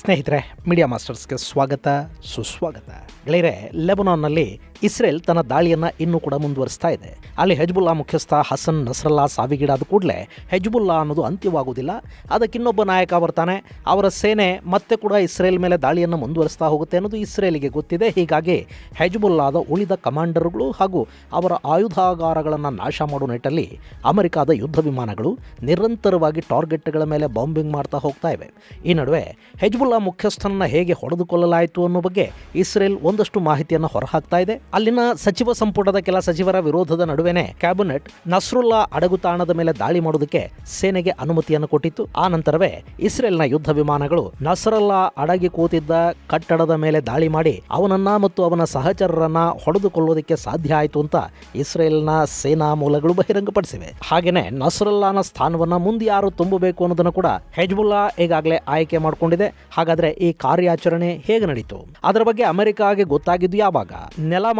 ಸ್ನೇಹಿತರೆ ಮೀಡಿಯಾ ಮಾಸ್ಟರ್ಸ್ಗೆ ಸ್ವಾಗತ ಸುಸ್ವಾಗತ. ಗೆಳೆಯರೆ ಲೆಬನಾನ್ನಲ್ಲಿ ಇಸ್ರೇಲ್ ತನ್ನ ದಾಳಿಯನ್ನು ಇನ್ನೂ ಕೂಡ ಮುಂದುವರಿಸ್ತಾ ಇದೆ. ಅಲ್ಲಿ ಹೆಜ್ಬುಲ್ಲಾ ಮುಖ್ಯಸ್ಥ ಹಸನ್ ನಸ್ರಲ್ಲಾ ಸಾವಿಗೀಡಾದ ಕೂಡಲೇ ಹೆಜ್ಬುಲ್ಲಾ ಅನ್ನೋದು ಅಂತ್ಯವಾಗುವುದಿಲ್ಲ. ಅದಕ್ಕಿನ್ನೊಬ್ಬ ನಾಯಕ ಬರ್ತಾನೆ. ಅವರ ಸೇನೆ ಮತ್ತೆ ಕೂಡ ಇಸ್ರೇಲ್ ಮೇಲೆ ದಾಳಿಯನ್ನು ಮುಂದುವರಿಸ್ತಾ ಹೋಗುತ್ತೆ ಅನ್ನೋದು ಇಸ್ರೇಲಿಗೆ ಗೊತ್ತಿದೆ. ಹೀಗಾಗಿ ಹೆಜ್ಬುಲ್ಲಾದ ಉಳಿದ ಕಮಾಂಡರ್ಗಳು ಹಾಗೂ ಅವರ ಆಯುಧಾಗಾರಗಳನ್ನು ನಾಶ ಮಾಡುವ ನಿಟ್ಟಲ್ಲಿ ಅಮೆರಿಕಾದ ಯುದ್ಧ ವಿಮಾನಗಳು ನಿರಂತರವಾಗಿ ಟಾರ್ಗೆಟ್ಗಳ ಮೇಲೆ ಬಾಂಬಿಂಗ್ ಮಾಡ್ತಾ ಹೋಗ್ತಾ ಇವೆ. ಈ ನಡುವೆ ಹೆಜ್ಬುಲ್ಲಾ ಮುಖ್ಯಸ್ಥನನ್ನು ಹೇಗೆ ಹೊಡೆದುಕೊಳ್ಳಲಾಯಿತು ಅನ್ನೋ ಬಗ್ಗೆ ಇಸ್ರೇಲ್ ಒಂದಷ್ಟು ಮಾಹಿತಿಯನ್ನು ಹೊರಹಾಕ್ತಾ ಇದೆ. ಅಲ್ಲಿನ ಸಚಿವ ಸಂಪುಟದ ಕೆಲ ಸಚಿವರ ವಿರೋಧದ ನಡುವೆನೆ ಕ್ಯಾಬಿನೆಟ್ ನಸ್ರುಲ್ಲಾ ಅಡಗುತಾಣದ ಮೇಲೆ ದಾಳಿ ಮಾಡುವುದಕ್ಕೆ ಸೇನೆಗೆ ಅನುಮತಿಯನ್ನು ಕೊಟ್ಟಿತ್ತು. ಆ ನಂತರವೇ ಇಸ್ರೇಲ್ನ ಯುದ್ಧ ವಿಮಾನಗಳು ನಸ್ರಲ್ಲಾ ಅಡಗಿ ಕೂತಿದ್ದ ಕಟ್ಟಡದ ಮೇಲೆ ದಾಳಿ ಮಾಡಿ ಅವನನ್ನ ಮತ್ತು ಅವನ ಸಹಚರರನ್ನ ಹೊಡೆದುಕೊಳ್ಳುವುದಕ್ಕೆ ಸಾಧ್ಯ ಆಯಿತು ಅಂತ ಇಸ್ರೇಲ್ನ ಸೇನಾ ಮೂಲಗಳು ಬಹಿರಂಗಪಡಿಸಿವೆ. ಹಾಗೇನೆ ನಸ್ರಲ್ಲಾನ ಸ್ಥಾನವನ್ನ ಮುಂದೆ ಯಾರು ತುಂಬಬೇಕು ಅನ್ನೋದನ್ನು ಕೂಡ ಹೆಜ್ಬುಲ್ಲಾ ಈಗಾಗಲೇ ಆಯ್ಕೆ ಮಾಡಿಕೊಂಡಿದೆ. ಹಾಗಾದ್ರೆ ಈ ಕಾರ್ಯಾಚರಣೆ ಹೇಗೆ ನಡೀತು? ಅದರ ಬಗ್ಗೆ ಅಮೆರಿಕಾಗೆ ಗೊತ್ತಾಗಿದ್ದು ಯಾವಾಗ?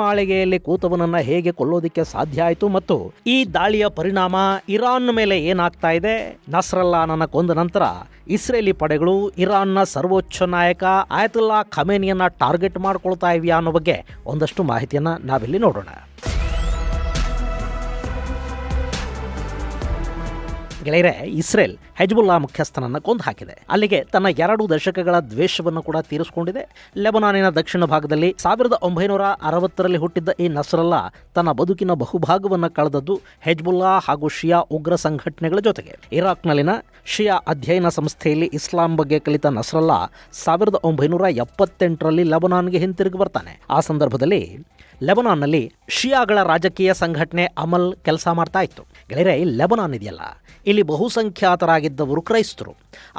ನೆಲಮಾಳಿಗೆಯಲ್ಲಿ ಕೂತವನನ್ನ ಹೇಗೆ ಕೊಲ್ಲೋದಿಕ್ಕೆ ಸಾಧ್ಯ ಆಯಿತು ಮತ್ತು ಈ ದಾಳಿಯ ಪರಿಣಾಮ ಇರಾನ್ ಮೇಲೆ ಏನಾಗ್ತಾ ಇದೆ? ನಸ್ರಲ್ಲಾನನ್ನ ಕೊಂದ ನಂತರ ಇಸ್ರೇಲಿ ಪಡೆಗಳು ಇರಾನ್ನ ಸರ್ವೋಚ್ಚ ನಾಯಕ ಆಯತುಲ್ಲಾ ಖಮೇನಿಯನ್ನ ಟಾರ್ಗೆಟ್ ಮಾಡ್ಕೊಳ್ತಾ ಇವ್ಯಾ ಅನ್ನೋ ಬಗ್ಗೆ ಒಂದಷ್ಟು ಮಾಹಿತಿಯನ್ನ ನಾವಿಲ್ಲಿ ನೋಡೋಣ. ಗೆಳೆಯರೆ, ಇಸ್ರೇಲ್ ಹೆಜ್ಬುಲ್ಲಾ ಮುಖ್ಯಸ್ಥನನ್ನ ಕೊಂದು ಹಾಕಿದೆ ಅಲ್ಲಿಗೆ ತನ್ನ ಎರಡು ದಶಕಗಳ ದ್ವೇಷವನ್ನು ಕೂಡ ತೀರಿಸಿಕೊಂಡಿದೆ. ಲೆಬನಾನಿನ ದಕ್ಷಿಣ ಭಾಗದಲ್ಲಿ ಸಾವಿರದ ಒಂಬೈನೂರ ಅರವತ್ತರಲ್ಲಿ ಹುಟ್ಟಿದ್ದ ಈ ನಸ್ರಲ್ಲಾ ತನ್ನ ಬದುಕಿನ ಬಹುಭಾಗವನ್ನು ಕಳೆದದ್ದು ಹೆಜ್ಬುಲ್ಲಾ ಹಾಗೂ ಶಿಯಾ ಉಗ್ರ ಸಂಘಟನೆಗಳ ಜೊತೆಗೆ. ಇರಾಕ್ನಲ್ಲಿನ ಶಿಯಾ ಅಧ್ಯಯನ ಸಂಸ್ಥೆಯಲ್ಲಿ ಇಸ್ಲಾಂ ಬಗ್ಗೆ ಕಲಿತ ನಸ್ರಲ್ಲಾ ಸಾವಿರದ ಒಂಬೈನೂರ ಎಪ್ಪತ್ತೆಂಟರಲ್ಲಿ ಲೆಬನಾನ್ಗೆ ಹಿಂತಿರುಗಿ ಬರ್ತಾನೆ. ಆ ಸಂದರ್ಭದಲ್ಲಿ ಲೆಬನಾನ್ನಲ್ಲಿ ಶಿಯಾಗಳ ರಾಜಕೀಯ ಸಂಘಟನೆ ಅಮಲ್ ಕೆಲಸ ಮಾಡ್ತಾ ಇತ್ತು. ಗೆಳೆಯರೆ ಲೆಬನಾನ್ ಇದೆಯಲ್ಲ? ಇಲ್ಲಿ ಬಹುಸಂಖ್ಯಾತರಾಗಿದ್ದವರು ಕ್ರೈಸ್ತರು.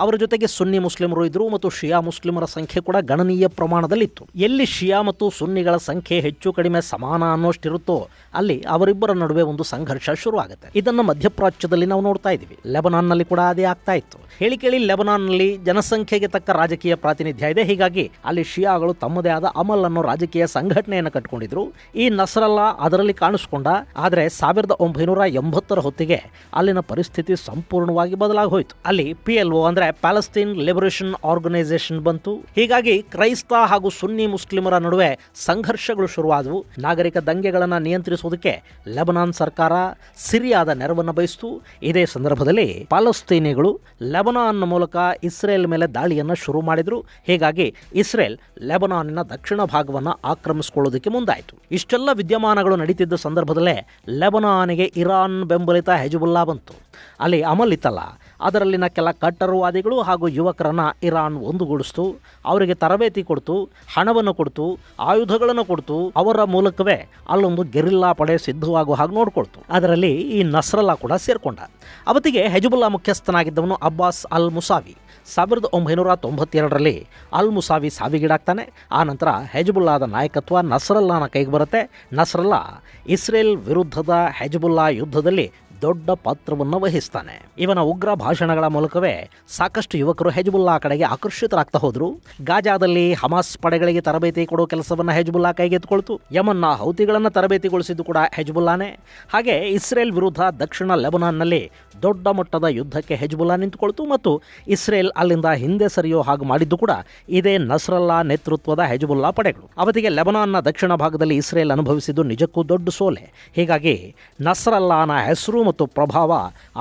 ಅವರ ಜೊತೆಗೆ ಸುನ್ನಿ ಮುಸ್ಲಿಮರು ಇದ್ದರು ಮತ್ತು ಶಿಯಾ ಮುಸ್ಲಿಮರ ಸಂಖ್ಯೆ ಕೂಡ ಗಣನೀಯ ಪ್ರಮಾಣದಲ್ಲಿತ್ತು. ಎಲ್ಲಿ ಶಿಯಾ ಮತ್ತು ಸುನ್ನಿಗಳ ಸಂಖ್ಯೆ ಹೆಚ್ಚು ಕಡಿಮೆ ಸಮಾನ ಅನ್ನೋಷ್ಟಿರುತ್ತೋ, ಅಲ್ಲಿ ಅವರಿಬ್ಬರ ನಡುವೆ ಒಂದು ಸಂಘರ್ಷ ಶುರುವಾಗುತ್ತೆ. ಇದನ್ನು ಮಧ್ಯಪ್ರಾಚ್ಯದಲ್ಲಿ ನಾವು ನೋಡ್ತಾ ಇದ್ದೀವಿ. ಲೆಬನಾನ್ನಲ್ಲಿ ಕೂಡ ಅದೇ ಆಗ್ತಾ ಇತ್ತು. ಹೇಳಿ ಕೇಳಿ, ಲೆಬನಾನ್ನಲ್ಲಿ ಜನಸಂಖ್ಯೆಗೆ ತಕ್ಕ ರಾಜಕೀಯ ಪ್ರಾತಿನಿಧ್ಯ ಇದೆ. ಹೀಗಾಗಿ ಅಲ್ಲಿ ಶಿಯಾಗಳು ತಮ್ಮದೇ ಆದ ಅಮಲ್ ಅನ್ನೋ ರಾಜಕೀಯ ಸಂಘಟನೆಯನ್ನು ಕಟ್ಕೊಂಡಿದ್ರು. ಈ ನಸರಲ್ಲ ಅದರಲ್ಲಿ ಕಾಣಿಸ್ಕೊಂಡ, ಆದರೆ ಸಾವಿರದ ಒಂಬೈನೂರ ಎಂಬತ್ತರ ಹೊತ್ತಿಗೆ ಅಲ್ಲಿನ ಪರಿಸ್ಥಿತಿ ಸಂಪೂರ್ಣವಾಗಿ ಬದಲಾಗಿ ಅಲ್ಲಿ ಪಿ ಎಲ್ ಒ ಅಂದ್ರೆ ಪ್ಯಾಲೆಸ್ತೀನ್ ಲಿಬರೇಷನ್ ಆರ್ಗನೈಸೇಷನ್ ಬಂತು. ಹೀಗಾಗಿ ಕ್ರೈಸ್ತ ಹಾಗೂ ಸುನ್ನಿ ಮುಸ್ಲಿಮರ ನಡುವೆ ಸಂಘರ್ಷಗಳು ಶುರುವಾದವು. ನಾಗರಿಕ ದಂಗೆಗಳನ್ನು ನಿಯಂತ್ರಿಸುವುದಕ್ಕೆ ಲೆಬನಾನ್ ಸರ್ಕಾರ ಸಿರಿಯಾದ ನೆರವನ್ನು ಬಯಸಿತು. ಇದೇ ಸಂದರ್ಭದಲ್ಲಿ ಪಾಲಸ್ತೀನಿಗಳು ಲೆಬನಾನ್ ಮೂಲಕ ಇಸ್ರೇಲ್ ಮೇಲೆ ದಾಳಿಯನ್ನು ಶುರು ಮಾಡಿದ್ರು. ಹೀಗಾಗಿ ಇಸ್ರೇಲ್ ಲೆಬನಾನಿನ ದಕ್ಷಿಣ ಭಾಗವನ್ನು ಆಕ್ರಮಿಸಿಕೊಳ್ಳುವುದಕ್ಕೆ ಮುಂದಾಯಿತು. ಇಷ್ಟೆಲ್ಲ ವಿದ್ಯಮಾನಗಳು ನಡೀತಿದ್ದ ಸಂದರ್ಭದಲ್ಲೇ ಲೆಬನಾನಿಗೆ ಇರಾನ್ ಬೆಂಬಲಿತ ಹೆಜುಬುಲ್ಲಾ ಬಂತು ಅಲ್ಲಿ ಅಮಲ್ ಇತ್ತಲ್ಲ ಅದರಲ್ಲಿನ ಕೆಲ ಕಟ್ಟರುವಾದಿಗಳು ಹಾಗೂ ಯುವಕರನ್ನು ಇರಾನ್ ಒಂದುಗೂಡಿಸ್ತು. ಅವರಿಗೆ ತರಬೇತಿ ಕೊಡ್ತು, ಹಣವನ್ನು ಕೊಡ್ತು, ಆಯುಧಗಳನ್ನು ಕೊಡ್ತು. ಅವರ ಮೂಲಕವೇ ಅಲ್ಲೊಂದು ಗೆರಿಲ್ಲಾ ಪಡೆ ಸಿದ್ಧವಾಗುವ ಹಾಗೆ ನೋಡ್ಕೊಳ್ತು. ಅದರಲ್ಲಿ ಈ ನಸ್ರಲ್ಲಾ ಕೂಡ ಸೇರಿಕೊಂಡ. ಅವತ್ತಿಗೆ ಹೆಜುಬುಲ್ಲಾ ಮುಖ್ಯಸ್ಥನಾಗಿದ್ದವನು ಅಬ್ಬಾಸ್ ಅಲ್ ಮುಸಾವಿ ಸಾವಿರದ ಒಂಬೈನೂರ ತೊಂಬತ್ತೆರಡರಲ್ಲಿ ಅಲ್ ಮುಸಾವಿ ಸಾವಿಗೀಡಾಗ್ತಾನೆ. ಆ ನಂತರ ಹೆಜ್ಬುಲ್ಲಾದ ನಾಯಕತ್ವ ನಸ್ರಲ್ಲಾನ ಕೈಗೆ ಬರುತ್ತೆ. ನಸ್ರಲ್ಲಾ ಇಸ್ರೇಲ್ ವಿರುದ್ಧದ ಹೆಜ್ಬುಲ್ಲಾ ಯುದ್ಧದಲ್ಲಿ ದೊಡ್ಡ ಪಾತ್ರವನ್ನು ವಹಿಸ್ತಾನೆ. ಇವನ ಉಗ್ರ ಭಾಷಣಗಳ ಮೂಲಕವೇ ಸಾಕಷ್ಟು ಯುವಕರು ಹೆಜ್ಬುಲ್ಲಾ ಕಡೆಗೆ ಆಕರ್ಷಿತರಾಗ್ತಾ ಹೋದ್ರು. ಗಾಜಾದಲ್ಲಿ ಹಮಾಸ್ ಪಡೆಗಳಿಗೆ ತರಬೇತಿ ಕೊಡೋ ಕೆಲಸವನ್ನು ಹೆಜ್ಬುಲ್ಲಾ ಕೈಗೆತ್ತಿಕೊಳ್ತು ಯಮನ್ನ ಹೌತಿಗಳನ್ನು ತರಬೇತಿಗೊಳಿಸಿದ್ದು ಕೂಡ ಹೆಜ್ಬುಲ್ಲಾನೇ. ಹಾಗೆ ಇಸ್ರೇಲ್ ವಿರುದ್ಧ ದಕ್ಷಿಣ ಲೆಬನಾನ್ನಲ್ಲಿ ದೊಡ್ಡ ಮಟ್ಟದ ಯುದ್ಧಕ್ಕೆ ಹೆಜ್ಬುಲ್ಲಾ ನಿಂತುಕೊಳ್ತು ಮತ್ತು ಇಸ್ರೇಲ್ ಅಲ್ಲಿಂದ ಹಿಂದೆ ಸರಿಯೋ ಹಾಗೆ ಮಾಡಿದ್ದು ಕೂಡ ಇದೇ ನಸ್ರಲ್ಲಾ ನೇತೃತ್ವದ ಹೆಜ್ಬುಲ್ಲಾ ಪಡೆಗಳು. ಅವತ್ತಿಗೆ ಲೆಬನಾನ್ನ ದಕ್ಷಿಣ ಭಾಗದಲ್ಲಿ ಇಸ್ರೇಲ್ ಅನುಭವಿಸಿದ್ದು ನಿಜಕ್ಕೂ ದೊಡ್ಡ ಸೋಲೆ. ಹೀಗಾಗಿ ನಸ್ರಲ್ಲಾನ ಹೆಸರು ಮತ್ತು ಪ್ರಭಾವ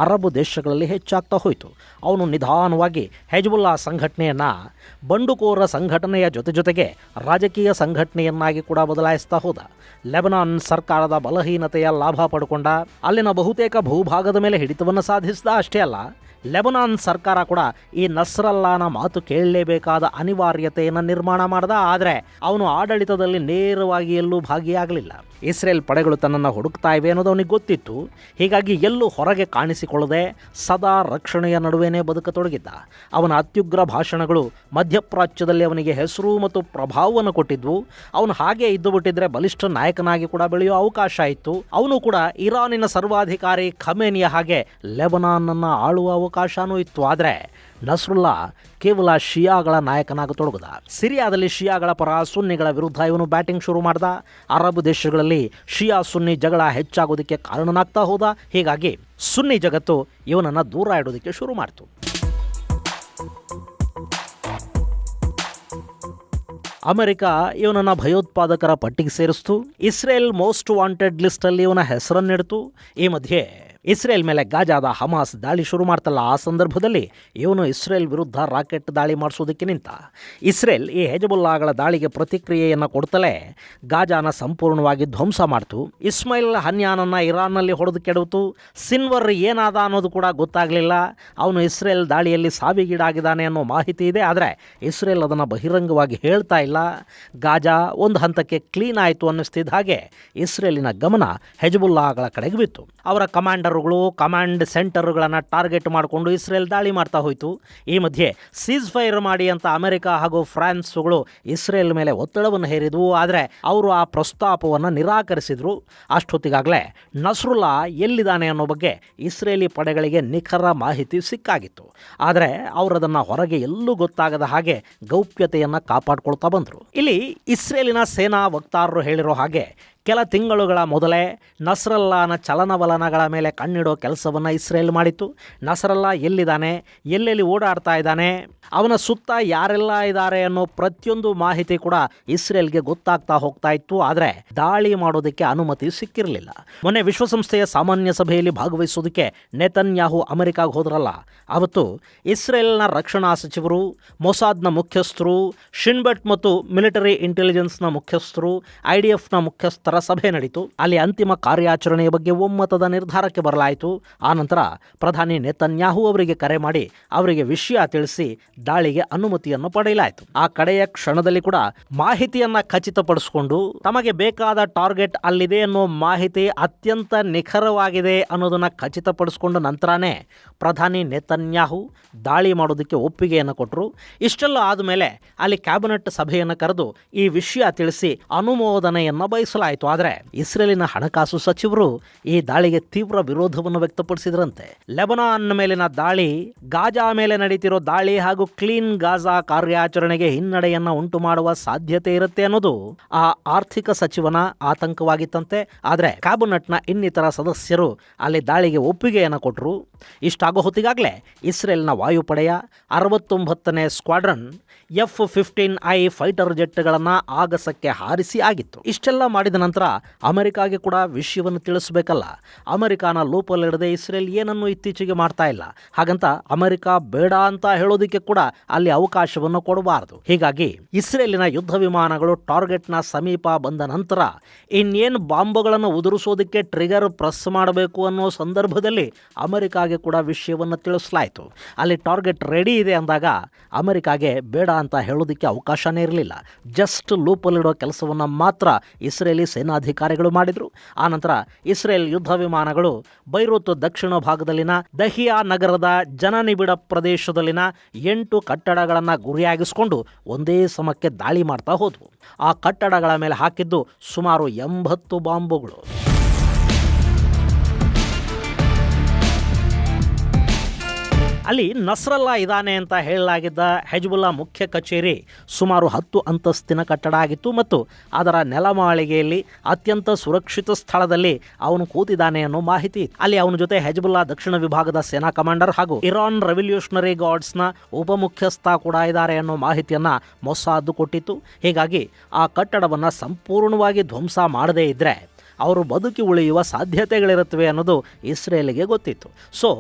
ಅರಬ್ ದೇಶಗಳಲ್ಲಿ ಹೆಚ್ಚಾಗ್ತಾ ಹೋಯಿತು. ಅವನು ನಿಧಾನವಾಗಿ ಹೆಜ್ಬುಲ್ಲಾ ಸಂಘಟನೆಯನ್ನು, ಬಂಡುಕೋರ ಸಂಘಟನೆಯ ಜೊತೆ ಜೊತೆಗೆ ರಾಜಕೀಯ ಸಂಘಟನೆಯನ್ನಾಗಿ ಕೂಡ ಬದಲಾಯಿಸ್ತಾ ಹೋದ. ಲೆಬನಾನ್ ಸರ್ಕಾರದ ಬಲಹೀನತೆಯ ಲಾಭ ಪಡ್ಕೊಂಡ, ಅಲ್ಲಿನ ಬಹುತೇಕ ಭೂಭಾಗದ ಮೇಲೆ ಹಿಡಿತವನ್ನು ಸಾಧಿಸಿದ ಅಷ್ಟೇ ಅಲ್ಲ ಲೆಬನಾನ್ ಸರ್ಕಾರ ಕೂಡ ಈ ನಸ್ರಲ್ಲಾನ ಮಾತು ಕೇಳಲೇಬೇಕಾದ ಅನಿವಾರ್ಯತೆಯನ್ನು ನಿರ್ಮಾಣ ಮಾಡ್ದ. ಆದರೆ ಅವನು ಆಡಳಿತದಲ್ಲಿ ನೇರವಾಗಿ ಎಲ್ಲೂ ಭಾಗಿಯಾಗಲಿಲ್ಲ. ಇಸ್ರೇಲ್ ಪಡೆಗಳು ತನ್ನನ್ನು ಹುಡುಕ್ತಾ ಇವೆ ಅನ್ನೋದು ಅವನಿಗೆ ಗೊತ್ತಿತ್ತು. ಹೀಗಾಗಿ ಎಲ್ಲೂ ಹೊರಗೆ ಕಾಣಿಸಿಕೊಳ್ಳದೆ ಸದಾ ರಕ್ಷಣೆಯ ನಡುವೆನೇ ಬದುಕತೊಡಗಿದ್ದ. ಅವನ ಅತ್ಯುಗ್ರ ಭಾಷಣಗಳು ಮಧ್ಯಪ್ರಾಚ್ಯದಲ್ಲಿ ಅವನಿಗೆ ಹೆಸರು ಮತ್ತು ಪ್ರಭಾವವನ್ನು ಕೊಟ್ಟಿದ್ವು. ಅವನು ಹಾಗೆ ಇದ್ದು ಬಿಟ್ಟಿದ್ರೆ ಬಲಿಷ್ಠ ನಾಯಕನಾಗಿ ಕೂಡ ಬೆಳೆಯುವ ಅವಕಾಶ ಇತ್ತು. ಅವನು ಕೂಡ ಇರಾನಿನ ಸರ್ವಾಧಿಕಾರಿ ಖಮೇನಿಯ ಹಾಗೆ ಲೆಬನಾನನ್ನು ಆಳುವ ಅವಕಾಶನೂ ಇತ್ತು. ಆದರೆ ನಸ್ರುಲ್ಲಾ ಕೇವಲ ಶಿಯಾಗಳ ನಾಯಕನಾಗ ನಾಯಕನಾಗತೊಡಗದ ಸಿರಿಯಾದಲ್ಲಿ ಶಿಯಾಗಳ ಪರ ಸುನ್ನಿಗಳ ವಿರುದ್ಧ ಇವನು ಬ್ಯಾಟಿಂಗ್ ಶುರು ಮಾಡ್ದ. ಅರಬ್ ದೇಶಗಳಲ್ಲಿ ಶಿಯಾ ಸುನ್ನಿ ಜಗಳ ಹೆಚ್ಚಾಗೋದಕ್ಕೆ ಕಾರಣನಾಗ್ತಾ ಹೋದ. ಹೀಗಾಗಿ ಸುನ್ನಿ ಜಗತ್ತು ಇವನನ್ನು ದೂರ ಇಡೋದಕ್ಕೆ ಶುರು ಮಾಡಿತು. ಅಮೆರಿಕ ಇವನನ್ನು ಭಯೋತ್ಪಾದಕರ ಪಟ್ಟಿಗೆ ಸೇರಿಸ್ತು. ಇಸ್ರೇಲ್ ಮೋಸ್ಟ್ ವಾಂಟೆಡ್ ಲಿಸ್ಟಲ್ಲಿ ಇವನ ಹೆಸರನ್ನಿಡ್ತು. ಈ ಮಧ್ಯೆ ಇಸ್ರೇಲ್ ಮೇಲೆ ಗಾಜಾದ ಹಮಾಸ್ ದಾಳಿ ಶುರು ಮಾಡ್ತಲ್ಲ. ಆ ಸಂದರ್ಭದಲ್ಲಿ ಇವನು ಇಸ್ರೇಲ್ ವಿರುದ್ಧ ರಾಕೆಟ್ ದಾಳಿ ಮಾಡಿಸೋದಕ್ಕೆ ನಿಂತ. ಇಸ್ರೇಲ್ ಈ ಹೆಜಬುಲ್ಲಾಗಳ ದಾಳಿಗೆ ಪ್ರತಿಕ್ರಿಯೆಯನ್ನು ಕೊಡ್ತಲೇ ಗಾಜಾನ ಸಂಪೂರ್ಣವಾಗಿ ಧ್ವಂಸ ಮಾಡ್ತು. ಇಸ್ಮೈಲ್ ಹನ್ಯಾನನ್ನು ಇರಾನ್ನಲ್ಲಿ ಹೊಡೆದು ಕೆಡವಿತು. ಸಿನ್ವರ್ ಏನಾದ ಅನ್ನೋದು ಕೂಡ ಗೊತ್ತಾಗಲಿಲ್ಲ. ಅವನು ಇಸ್ರೇಲ್ ದಾಳಿಯಲ್ಲಿ ಸಾವಿಗೀಡಾಗಿದ್ದಾನೆ ಅನ್ನೋ ಮಾಹಿತಿ ಇದೆ. ಆದರೆ ಇಸ್ರೇಲ್ ಅದನ್ನು ಬಹಿರಂಗವಾಗಿ ಹೇಳ್ತಾ ಇಲ್ಲ. ಗಾಜಾ ಒಂದು ಹಂತಕ್ಕೆ ಕ್ಲೀನ್ ಆಯಿತು ಅನ್ನಿಸ್ತಿದ್ದ ಹಾಗೆ ಇಸ್ರೇಲಿನ ಗಮನ ಹೆಜಬುಲ್ಲಾಗಳ ಕಡೆಗೆ ಬಿತ್ತು. ಅವರ ಕಮಾಂಡರ್ಗಳು ಕಮಾಂಡ್ ಸೆಂಟರ್ಗಳನ್ನು ಟಾರ್ಗೆಟ್ ಮಾಡಿಕೊಂಡು ಇಸ್ರೇಲ್ ದಾಳಿ ಮಾಡ್ತಾ ಹೋಯಿತು. ಈ ಮಧ್ಯೆ ಸೀಸ್ ಫೈರ್ ಮಾಡಿ ಅಂತ ಅಮೆರಿಕ ಹಾಗೂ ಫ್ರಾನ್ಸ್ಗಳು ಇಸ್ರೇಲ್ ಮೇಲೆ ಒತ್ತಡವನ್ನು ಹೇರಿದವು. ಆದರೆ ಅವರು ಆ ಪ್ರಸ್ತಾಪವನ್ನು ನಿರಾಕರಿಸಿದರು. ಅಷ್ಟೊತ್ತಿಗಾಗಲೇ ನಸ್ರುಲ್ಲಾ ಎಲ್ಲಿದ್ದಾನೆ ಅನ್ನೋ ಬಗ್ಗೆ ಇಸ್ರೇಲಿ ಪಡೆಗಳಿಗೆ ನಿಖರ ಮಾಹಿತಿ ಸಿಕ್ಕಾಗಿತ್ತು. ಆದರೆ ಅವರದನ್ನು ಹೊರಗೆ ಎಲ್ಲೂ ಗೊತ್ತಾಗದ ಹಾಗೆ ಗೌಪ್ಯತೆಯನ್ನು ಕಾಪಾಡಿಕೊಳ್ತಾ ಬಂದರು. ಇಲ್ಲಿ ಇಸ್ರೇಲಿನ ಸೇನಾ ವಕ್ತಾರರು ಹೇಳಿರೋ ಹಾಗೆ ಕೆಲ ತಿಂಗಳುಗಳ ಮೊದಲೇ ನಸ್ರಲ್ಲಾನ ಚಲನವಲನಗಳ ಮೇಲೆ ಕಣ್ಣಿಡೋ ಕೆಲಸವನ್ನು ಇಸ್ರೇಲ್ ಮಾಡಿತ್ತು. ನಸ್ರಲ್ಲಾ ಎಲ್ಲಿದ್ದಾನೆ? ಎಲ್ಲೆಲ್ಲಿ ಓಡಾಡ್ತಾ ಇದ್ದಾನೆ? ಅವನ ಸುತ್ತ ಯಾರೆಲ್ಲ ಇದ್ದಾರೆ ಅನ್ನೋ ಪ್ರತಿಯೊಂದು ಮಾಹಿತಿ ಕೂಡ ಇಸ್ರೇಲ್ಗೆ ಗೊತ್ತಾಗ್ತಾ ಹೋಗ್ತಾ ಇತ್ತು. ಆದರೆ ದಾಳಿ ಮಾಡೋದಕ್ಕೆ ಅನುಮತಿ ಸಿಕ್ಕಿರಲಿಲ್ಲ. ಮೊನ್ನೆ ವಿಶ್ವಸಂಸ್ಥೆಯ ಸಾಮಾನ್ಯ ಸಭೆಯಲ್ಲಿ ಭಾಗವಹಿಸೋದಕ್ಕೆ ನೆತನ್ಯಾಹು ಅಮೆರಿಕಾಗೆ ಹೋದ್ರಲ್ಲ. ಅವತ್ತು ಇಸ್ರೇಲ್ನ ರಕ್ಷಣಾ ಸಚಿವರು, ಮೊಸಾದ್ನ ಮುಖ್ಯಸ್ಥರು, ಶಿನ್ಬೆಟ್ ಮತ್ತು ಮಿಲಿಟರಿ ಇಂಟೆಲಿಜೆನ್ಸ್ನ ಮುಖ್ಯಸ್ಥರು, ಐ ಡಿ ಎಫ್ನ ಮುಖ್ಯಸ್ಥರ ಸಭೆ ನಡೆಯಿತು ಅಲ್ಲಿ ಅಂತಿಮ ಕಾರ್ಯಾಚರಣೆಯ ಬಗ್ಗೆ ಒಮ್ಮತದ ನಿರ್ಧಾರಕ್ಕೆ ಬರಲಾಯಿತು. ಆನಂತರ ಪ್ರಧಾನಿ ನೇತನ್ಯಾಹು ಅವರಿಗೆ ಕರೆ ಮಾಡಿ ಅವರಿಗೆ ವಿಷಯ ತಿಳಿಸಿ ದಾಳಿಗೆ ಅನುಮತಿಯನ್ನು ಪಡೆಯಲಾಯಿತು. ಆ ಕಡೆಯ ಕ್ಷಣದಲ್ಲಿ ಕೂಡ ಮಾಹಿತಿಯನ್ನ ಖಚಿತಪಡಿಸಿಕೊಂಡು ತಮಗೆ ಬೇಕಾದ ಟಾರ್ಗೆಟ್ ಅಲ್ಲಿದೆ ಅನ್ನೋ ಮಾಹಿತಿ ಅತ್ಯಂತ ನಿಖರವಾಗಿದೆ ಅನ್ನೋದನ್ನ ಖಚಿತಪಡಿಸಿಕೊಂಡ ನಂತರನೇ ಪ್ರಧಾನಿ ನೇತನ್ಯಾಹು ದಾಳಿ ಮಾಡೋದಕ್ಕೆ ಒಪ್ಪಿಗೆಯನ್ನು ಕೊಟ್ಟರು ಇಷ್ಟೆಲ್ಲ ಆದಮೇಲೆ ಅಲ್ಲಿ ಕ್ಯಾಬಿನೆಟ್ ಸಭೆಯನ್ನು ಕರೆದು ಈ ವಿಷಯ ತಿಳಿಸಿ ಅನುಮೋದನೆಯನ್ನು ಬಯಸಲಾಯಿತು. ಆದರೆ ಇಸ್ರೇಲಿನ ಹಣಕಾಸು ಸಚಿವರು ಈ ದಾಳಿಗೆ ತೀವ್ರ ವಿರೋಧವನ್ನು ವ್ಯಕ್ತಪಡಿಸಿದ್ರಂತೆ. ಲೆಬನಾನ್ ಮೇಲಿನ ದಾಳಿ, ಗಾಜಾ ಮೇಲೆ ನಡೀತಿರೋ ದಾಳಿ ಹಾಗೂ ಕ್ಲೀನ್ ಗಾಜಾ ಕಾರ್ಯಾಚರಣೆಗೆ ಹಿನ್ನಡೆಯನ್ನ ಉಂಟು ಮಾಡುವ ಸಾಧ್ಯತೆ ಇರುತ್ತೆ ಅನ್ನೋದು ಆ ಆರ್ಥಿಕ ಸಚಿವನ ಆತಂಕವಾಗಿತ್ತಂತೆ. ಆದರೆ ಕ್ಯಾಬಿನೆಟ್ನ ಇನ್ನಿತರ ಸದಸ್ಯರು ಅಲ್ಲಿ ದಾಳಿಗೆ ಒಪ್ಪಿಗೆಯನ್ನು ಕೊಟ್ಟರು ಇಷ್ಟಾಗೋ ಹೊತ್ತಿಗಾಗಲೇ ಇಸ್ರೇಲ್ನ ವಾಯುಪಡೆಯ ಅರವತ್ತೊಂಬತ್ತನೇ squadron F fifteen I fighter ಜೆಟ್ಗಳನ್ನು ಆಗಸಕ್ಕೆ ಹಾರಿಸಿ ಆಗಿತ್ತು. ಇಷ್ಟೆಲ್ಲ ಮಾಡಿದ ನಂತರ ಅಮೆರಿಕಾಗೆ ಕೂಡ ವಿಷಯವನ್ನು ತಿಳಿಸಬೇಕಲ್ಲ. ಅಮೆರಿಕಾನ ಲೂಪಲ್ಲಿಡದೆ ಇಸ್ರೇಲ್ ಏನನ್ನು ಇತ್ತೀಚೆಗೆ ಮಾಡ್ತಾ ಇಲ್ಲ. ಹಾಗಂತ ಅಮೆರಿಕ ಬೇಡ ಅಂತ ಹೇಳೋದಕ್ಕೆ ಕೂಡ ಅಲ್ಲಿ ಅವಕಾಶವನ್ನು ಕೊಡಬಾರದು. ಹೀಗಾಗಿ ಇಸ್ರೇಲಿನ ಯುದ್ಧ ವಿಮಾನಗಳು ಟಾರ್ಗೆಟ್ನ ಸಮೀಪ ಬಂದ ನಂತರ ಇನ್ನೇನು ಬಾಂಬುಗಳನ್ನು ಉದುರಿಸೋದಕ್ಕೆ ಟ್ರಿಗರ್ ಪ್ರೆಸ್ ಮಾಡಬೇಕು ಅನ್ನೋ ಸಂದರ್ಭದಲ್ಲಿ ಅಮೆರಿಕಾಗೆ ಕೂಡ ವಿಷಯವನ್ನು ತಿಳಿಸಲಾಯಿತು. ಅಲ್ಲಿ ಟಾರ್ಗೆಟ್ ರೆಡಿ ಇದೆ ಅಂದಾಗ ಅಮೆರಿಕಾಗೆ ಬೇಡ ಅಂತ ಹೇಳೋದಕ್ಕೆ ಅವಕಾಶನೇ ಇರಲಿಲ್ಲ. ಜಸ್ಟ್ ಲೂಪಲ್ಲಿಡೋ ಕೆಲಸವನ್ನು ಮಾತ್ರ ಇಸ್ರೇಲಿ ಸೇನಾಧಿಕಾರಿಗಳು ಮಾಡಿದರು. ಆನಂತರ ಇಸ್ರೇಲ್ ಯುದ್ಧ ವಿಮಾನಗಳು ಬೈರೂತ್ ದಕ್ಷಿಣ ಭಾಗದಲ್ಲಿನ ದಹಿಯಾ ನಗರದ ಜನನಿಬಿಡ ಪ್ರದೇಶದಲ್ಲಿನ ಎಂಟು ಕಟ್ಟಡಗಳನ್ನು ಗುರಿಯಾಗಿಸಿಕೊಂಡು ಒಂದೇ ಸಮಕ್ಕೆ ದಾಳಿ ಮಾಡ್ತಾ ಹೋದವು. ಆ ಕಟ್ಟಡಗಳ ಮೇಲೆ ಹಾಕಿದ್ದು ಸುಮಾರು ಎಂಬತ್ತು ಬಾಂಬುಗಳು. ಅಲ್ಲಿ ನಸ್ರಲ್ಲಾ ಇದ್ದಾನೆ ಅಂತ ಹೇಳಲಾಗಿದ್ದ ಹೆಜ್ಬುಲ್ಲಾ ಮುಖ್ಯ ಕಚೇರಿ ಸುಮಾರು ಹತ್ತು ಅಂತಸ್ತಿನ ಕಟ್ಟಡ ಆಗಿತ್ತು ಮತ್ತು ಅದರ ನೆಲಮಾಳಿಗೆಯಲ್ಲಿ ಅತ್ಯಂತ ಸುರಕ್ಷಿತ ಸ್ಥಳದಲ್ಲಿ ಅವನು ಕೂತಿದ್ದಾನೆ ಅನ್ನೋ ಮಾಹಿತಿ. ಅಲ್ಲಿ ಅವನ ಜೊತೆ ಹೆಜ್ಬುಲ್ಲಾ ದಕ್ಷಿಣ ವಿಭಾಗದ ಸೇನಾ ಕಮಾಂಡರ್ ಹಾಗೂ ಇರಾನ್ ರೆವಲ್ಯೂಷನರಿ ಗಾರ್ಡ್ಸ್ನ ಉಪಮುಖ್ಯಸ್ಥ ಕೂಡ ಇದ್ದಾರೆ ಅನ್ನೋ ಮಾಹಿತಿಯನ್ನ ಮೊಸಾದ್ ಕೊಟ್ಟಿತ್ತು ಹೀಗಾಗಿ ಆ ಕಟ್ಟಡವನ್ನು ಸಂಪೂರ್ಣವಾಗಿ ಧ್ವಂಸ ಮಾಡದೇ ಇದ್ದರೆ ಅವರು ಬದುಕಿ ಉಳಿಯುವ ಸಾಧ್ಯತೆಗಳಿರುತ್ತವೆ ಅನ್ನೋದು ಇಸ್ರೇಲ್ಗೆ ಗೊತ್ತಿತ್ತು. ಸೊ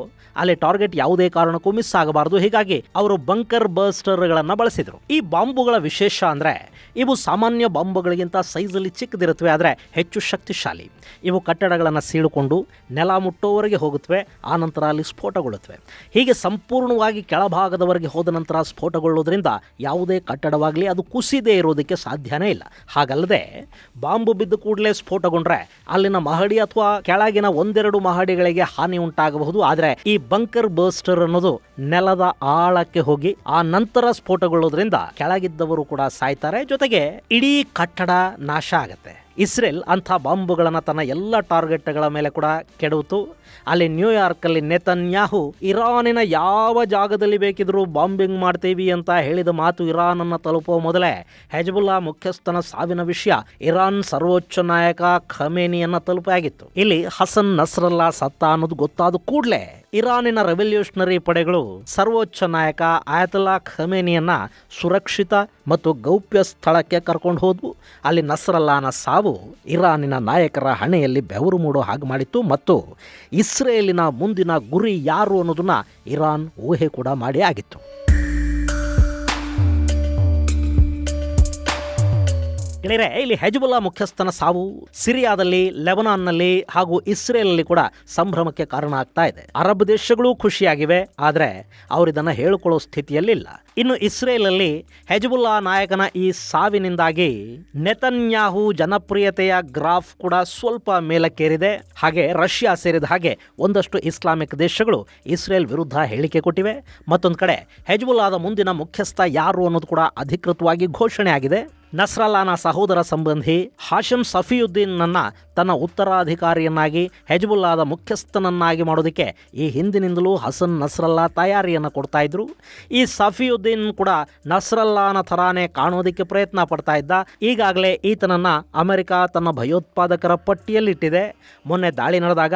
ಅಲ್ಲಿ ಟಾರ್ಗೆಟ್ ಯಾವುದೇ ಕಾರಣಕ್ಕೂ ಮಿಸ್ ಆಗಬಾರದು. ಹೀಗಾಗಿ ಅವರು ಬಂಕರ್ ಬಸ್ಟರ್ಗಳನ್ನು ಬಳಸಿದರು. ಈ ಬಾಂಬುಗಳ ವಿಶೇಷ ಅಂದರೆ ಇವು ಸಾಮಾನ್ಯ ಬಾಂಬುಗಳಿಗಿಂತ ಸೈಜಲ್ಲಿ ಚಿಕ್ಕದಿರುತ್ತವೆ, ಆದರೆ ಹೆಚ್ಚು ಶಕ್ತಿಶಾಲಿ. ಇವು ಕಟ್ಟಡಗಳನ್ನು ಸೀಳುಕೊಂಡು ನೆಲ ಮುಟ್ಟೋವರೆಗೆ ಹೋಗುತ್ತವೆ ಆನಂತರ ಅಲ್ಲಿ ಸ್ಫೋಟಗೊಳ್ಳುತ್ತವೆ. ಹೀಗೆ ಸಂಪೂರ್ಣವಾಗಿ ಕೆಳಭಾಗದವರೆಗೆ ಹೋದ ನಂತರ ಸ್ಫೋಟಗೊಳ್ಳುವುದರಿಂದ ಯಾವುದೇ ಕಟ್ಟಡವಾಗಲಿ ಅದು ಕುಸಿದೇ ಇರೋದಕ್ಕೆ ಸಾಧ್ಯನೇ ಇಲ್ಲ. ಹಾಗಲ್ಲದೆ ಬಾಂಬು ಬಿದ್ದ ಕೂಡಲೇ ಸ್ಫೋಟಗೊಂಡ್ರೆ ಅಲ್ಲಿನ ಮಹಡಿ ಅಥವಾ ಕೆಳಗಿನ ಒಂದೆರಡು ಮಹಡಿಗಳಿಗೆ ಹಾನಿ ಉಂಟಾಗಬಹುದು. ಆದರೆ ಈ ಬಂಕರ್ ಬರ್ಸ್ಟರ್ ಅನ್ನೋದು ನೆಲದ ಆಳಕ್ಕೆ ಹೋಗಿ ಆ ನಂತರ ಸ್ಫೋಟಗೊಳ್ಳೋದ್ರಿಂದ ಕೆಳಗಿದ್ದವರು ಕೂಡ ಸಾಯ್ತಾರೆ. ಜೊತೆಗೆ ಇಡೀ ಕಟ್ಟಡ ನಾಶ ಆಗತ್ತೆ. ಇಸ್ರೇಲ್ ಅಂಥ ಬಾಂಬುಗಳನ್ನು ತನ್ನ ಎಲ್ಲ ಟಾರ್ಗೆಟ್ಗಳ ಮೇಲೆ ಕೂಡ ಕೆಡವಿತು ಅಲ್ಲಿ ನ್ಯೂಯಾರ್ಕಲ್ಲಿ ನೆತನ್ಯಾಹು, ಇರಾನಿನ ಯಾವ ಜಾಗದಲ್ಲಿ ಬೇಕಿದ್ರೂ ಬಾಂಬಿಂಗ್ ಮಾಡ್ತೀವಿ ಅಂತ ಹೇಳಿದ ಮಾತು ಇರಾನನ್ನು ತಲುಪುವ ಮೊದಲೇ ಹೆಜ್ಬುಲ್ಲಾ ಮುಖ್ಯಸ್ಥನ ಸಾವಿನ ವಿಷಯ ಇರಾನ್ ಸರ್ವೋಚ್ಚ ನಾಯಕ ಖಮೇನಿಯನ್ನು ತಲುಪಾಗಿತ್ತು. ಇಲ್ಲಿ ಹಸನ್ ನಸ್ರಲ್ಲಾ ಸತ್ತ ಅನ್ನೋದು ಗೊತ್ತಾದ ಕೂಡಲೇ. ಇರಾನಿನ ರೆವಲ್ಯೂಷನರಿ ಪಡೆಗಳು ಸರ್ವೋಚ್ಚ ನಾಯಕ ಆಯತುಲ್ಲಾ ಖಮೇನಿಯನ್ನ ಸುರಕ್ಷಿತ ಮತ್ತು ಗೌಪ್ಯ ಸ್ಥಳಕ್ಕೆ ಕರ್ಕೊಂಡು ಹೋದ್ವು. ಅಲ್ಲಿ ನಸ್ರಲ್ಲಾನ ಸಾವು ಇರಾನಿನ ನಾಯಕರ ಹಣೆಯಲ್ಲಿ ಬೆವರು ಮೂಡೋ ಹಾಗೆ ಮಾಡಿತ್ತು ಮತ್ತು ಇಸ್ರೇಲಿನ ಮುಂದಿನ ಗುರಿ ಯಾರು ಅನ್ನೋದನ್ನ ಇರಾನ್ ಊಹೆ ಕೂಡ ಮಾಡಿ ಆಗಿತ್ತು. ಗೆಳೆಯರೆ, ಇಲ್ಲಿ ಹೆಜ್ಬುಲ್ಲಾ ಮುಖ್ಯಸ್ಥನ ಸಾವು ಸಿರಿಯಾದಲ್ಲಿ, ಲೆಬನಾನ್ನಲ್ಲಿ ಹಾಗೂ ಇಸ್ರೇಲಲ್ಲಿ ಕೂಡ ಸಂಭ್ರಮಕ್ಕೆ ಕಾರಣ ಆಗ್ತಾ ಇದೆ. ಅರಬ್ ದೇಶಗಳು ಖುಷಿಯಾಗಿವೆ, ಆದರೆ ಅವರಿದನ್ನು ಹೇಳಿಕೊಳ್ಳೋ ಸ್ಥಿತಿಯಲ್ಲಿಲ್ಲ. ಇನ್ನು ಇಸ್ರೇಲಲ್ಲಿ ಹೆಜ್ಬುಲ್ಲಾ ನಾಯಕನ ಈ ಸಾವಿನಿಂದಾಗಿ ನೆತನ್ಯಾಹು ಜನಪ್ರಿಯತೆಯ ಗ್ರಾಫ್ ಕೂಡ ಸ್ವಲ್ಪ ಮೇಲಕ್ಕೇರಿದೆ. ಹಾಗೆ ರಷ್ಯಾ ಸೇರಿದ ಹಾಗೆ ಒಂದಷ್ಟು ಇಸ್ಲಾಮಿಕ್ ದೇಶಗಳು ಇಸ್ರೇಲ್ ವಿರುದ್ಧ ಹೇಳಿಕೆ ಕೊಟ್ಟಿವೆ. ಮತ್ತೊಂದು ಕಡೆ ಹೆಜ್ಬುಲ್ಲಾದ ಮುಂದಿನ ಮುಖ್ಯಸ್ಥ ಯಾರು ಅನ್ನೋದು ಕೂಡ ಅಧಿಕೃತವಾಗಿ ಘೋಷಣೆ ಆಗಿದೆ ನಸ್ರಲ್ಲಾನ ಸಹೋದರ ಸಂಬಂಧಿ ಹಾಶಿಮ್ ಸಫಿಯುದ್ದೀನ್ನನ್ನು ತನ್ನ ಉತ್ತರಾಧಿಕಾರಿಯನ್ನಾಗಿ, ಹೆಜ್ಬುಲ್ಲಾದ ಮುಖ್ಯಸ್ಥನನ್ನಾಗಿ ಮಾಡೋದಕ್ಕೆ ಈ ಹಿಂದಿನಿಂದಲೂ ಹಸನ್ ನಸ್ರಲ್ಲಾ ತಯಾರಿಯನ್ನು ಕೊಡ್ತಾ ಇದ್ರು. ಈ ಸಫಿಯುದ್ದೀನ್ ಕೂಡ ನಸ್ರಲ್ಲಾನ ಥರಾನೇ ಕಾಣೋದಕ್ಕೆ ಪ್ರಯತ್ನ ಪಡ್ತಾ ಇದ್ದ. ಈಗಾಗಲೇ ಈತನನ್ನು ಅಮೆರಿಕ ತನ್ನ ಭಯೋತ್ಪಾದಕರ ಪಟ್ಟಿಯಲ್ಲಿಟ್ಟಿದೆ. ಮೊನ್ನೆ ದಾಳಿ ನಡೆದಾಗ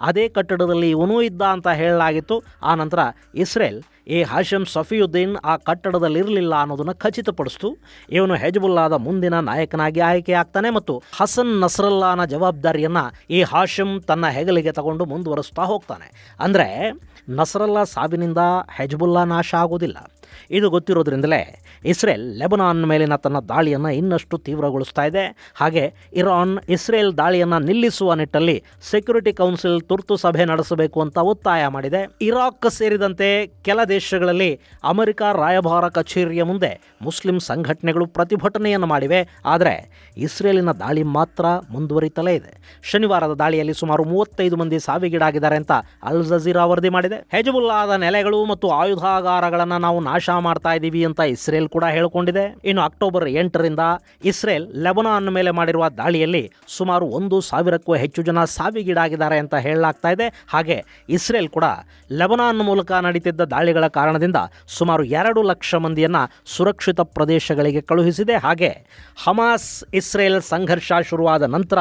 ಅದೇ ಕಟ್ಟಡದಲ್ಲಿ ಇವನೂ ಇದ್ದ ಅಂತ ಹೇಳಲಾಗಿತ್ತು. ಆ ನಂತರ ಇಸ್ರೇಲ್ ಈ ಹಾಶಂ ಸಫಿಯುದ್ದೀನ್ ಆ ಕಟ್ಟಡದಲ್ಲಿರಲಿಲ್ಲ ಅನ್ನೋದನ್ನು ಖಚಿತಪಡಿಸ್ತು. ಇವನು ಹೆಜ್ಬುಲ್ಲಾದ ಮುಂದಿನ ನಾಯಕನಾಗಿ ಆಯ್ಕೆ ಆಗ್ತಾನೆ ಮತ್ತು ಹಸನ್ ನಸ್ರಲ್ಲಾನ ಜವಾಬ್ದಾರಿಯನ್ನು ಈ ಹಾಶಂ ತನ್ನ ಹೆಗಲಿಗೆ ತಗೊಂಡು ಮುಂದುವರಿಸ್ತಾ ಹೋಗ್ತಾನೆ. ಅಂದರೆ ನಸ್ರಲ್ಲಾ ಸಾವಿನಿಂದ ಹೆಜ್ಬುಲ್ಲಾ ನಾಶ ಆಗೋದಿಲ್ಲ. ಇದು ಗೊತ್ತಿರೋದ್ರಿಂದಲೇ ಇಸ್ರೇಲ್ ಲೆಬನಾನ್ ಮೇಲಿನ ತನ್ನ ದಾಳಿಯನ್ನು ಇನ್ನಷ್ಟು ತೀವ್ರಗೊಳಿಸ್ತಾ ಇದೆ. ಹಾಗೆ ಇರಾನ್, ಇಸ್ರೇಲ್ ದಾಳಿಯನ್ನು ನಿಲ್ಲಿಸುವ ನಿಟ್ಟಲ್ಲಿ ಸೆಕ್ಯೂರಿಟಿ ಕೌನ್ಸಿಲ್ ತುರ್ತು ಸಭೆ ನಡೆಸಬೇಕು ಅಂತ ಒತ್ತಾಯ ಮಾಡಿದೆ. ಇರಾಕ್ ಸೇರಿದಂತೆ ಕೆಲ ದೇಶಗಳಲ್ಲಿ ಅಮೆರಿಕ ರಾಯಭಾರ ಕಚೇರಿಯ ಮುಂದೆ ಮುಸ್ಲಿಂ ಸಂಘಟನೆಗಳು ಪ್ರತಿಭಟನೆಯನ್ನು ಮಾಡಿವೆ. ಆದರೆ ಇಸ್ರೇಲಿನ ದಾಳಿ ಮಾತ್ರ ಮುಂದುವರಿತಲೇ ಇದೆ. ಶನಿವಾರದ ದಾಳಿಯಲ್ಲಿ ಸುಮಾರು ಮೂವತ್ತೈದು ಮಂದಿ ಸಾವಿಗೀಡಾಗಿದ್ದಾರೆ ಅಂತ ಅಲ್ ಜಜೀರಾ ವರದಿ ಮಾಡಿದೆ. ಹೆಜಬುಲ್ಲಾದ ನೆಲೆಗಳು ಮತ್ತು ಆಯುಧಾಗಾರಗಳನ್ನು ನಾವು ನಾಶ ಮಾಡ್ತಾ ಇದ್ದೀವಿ ಅಂತ ಇಸ್ರೇಲ್ ಕೂಡ ಹೇಳಿಕೊಂಡಿದೆ. ಇನ್ನು ಅಕ್ಟೋಬರ್ ಎಂಟರಿಂದ ಇಸ್ರೇಲ್ ಲೆಬನಾನ್ ಮೇಲೆ ಮಾಡಿರುವ ದಾಳಿಯಲ್ಲಿ ಸುಮಾರು ಒಂದು ಸಾವಿರಕ್ಕೂ ಹೆಚ್ಚು ಜನ ಸಾವಿಗೀಡಾಗಿದ್ದಾರೆ ಅಂತ ಹೇಳಲಾಗ್ತಾ ಇದೆ. ಹಾಗೆ ಇಸ್ರೇಲ್ ಕೂಡ ಲೆಬನಾನ್ ಮೂಲಕ ನಡೀತಿದ್ದ ದಾಳಿಗಳ ಕಾರಣದಿಂದ ಸುಮಾರು ಎರಡು ಲಕ್ಷ ಮಂದಿಯನ್ನು ಸುರಕ್ಷಿತ ಪ್ರದೇಶಗಳಿಗೆ ಕಳುಹಿಸಿದೆ. ಹಾಗೆ ಹಮಾಸ್ ಇಸ್ರೇಲ್ ಸಂಘರ್ಷ ಶುರುವಾದ ನಂತರ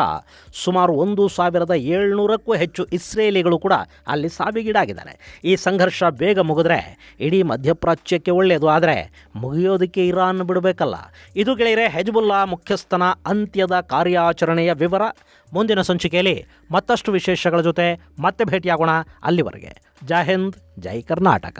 ಸುಮಾರು ಒಂದು ಸಾವಿರದ ಏಳ್ನೂರಕ್ಕೂ ಹೆಚ್ಚು ಇಸ್ರೇಲಿಗಳು ಕೂಡ ಅಲ್ಲಿ ಸಾವಿಗೀಡಾಗಿದ್ದಾರೆ. ಈ ಸಂಘರ್ಷ ಬೇಗ ಮುಗಿದ್ರೆ ಇಡೀ ಮಧ್ಯಪ್ರಾಚ್ಯಕ್ಕೆ ಒಳ್ಳೆಯದು, ಆದರೆ ಮುಗಿಯೋದಕ್ಕೆ ಇರಾನ್ ಬಿಡಬೇಕಲ್ಲ. ಇದು ಗೆಳೆಯರೆ ಹೆಜ್ಬುಲ್ಲಾ ಮುಖ್ಯಸ್ಥನ ಅಂತ್ಯದ ಕಾರ್ಯಾಚರಣೆಯ ವಿವರ ಮುಂದಿನ ಸಂಚಿಕೆಯಲ್ಲಿ ಮತ್ತಷ್ಟು ವಿಶೇಷಗಳ ಜೊತೆ ಮತ್ತೆ ಭೇಟಿಯಾಗೋಣ ಅಲ್ಲಿವರೆಗೆ. ಜೈ ಹಿಂದ್, ಜೈ ಕರ್ನಾಟಕ.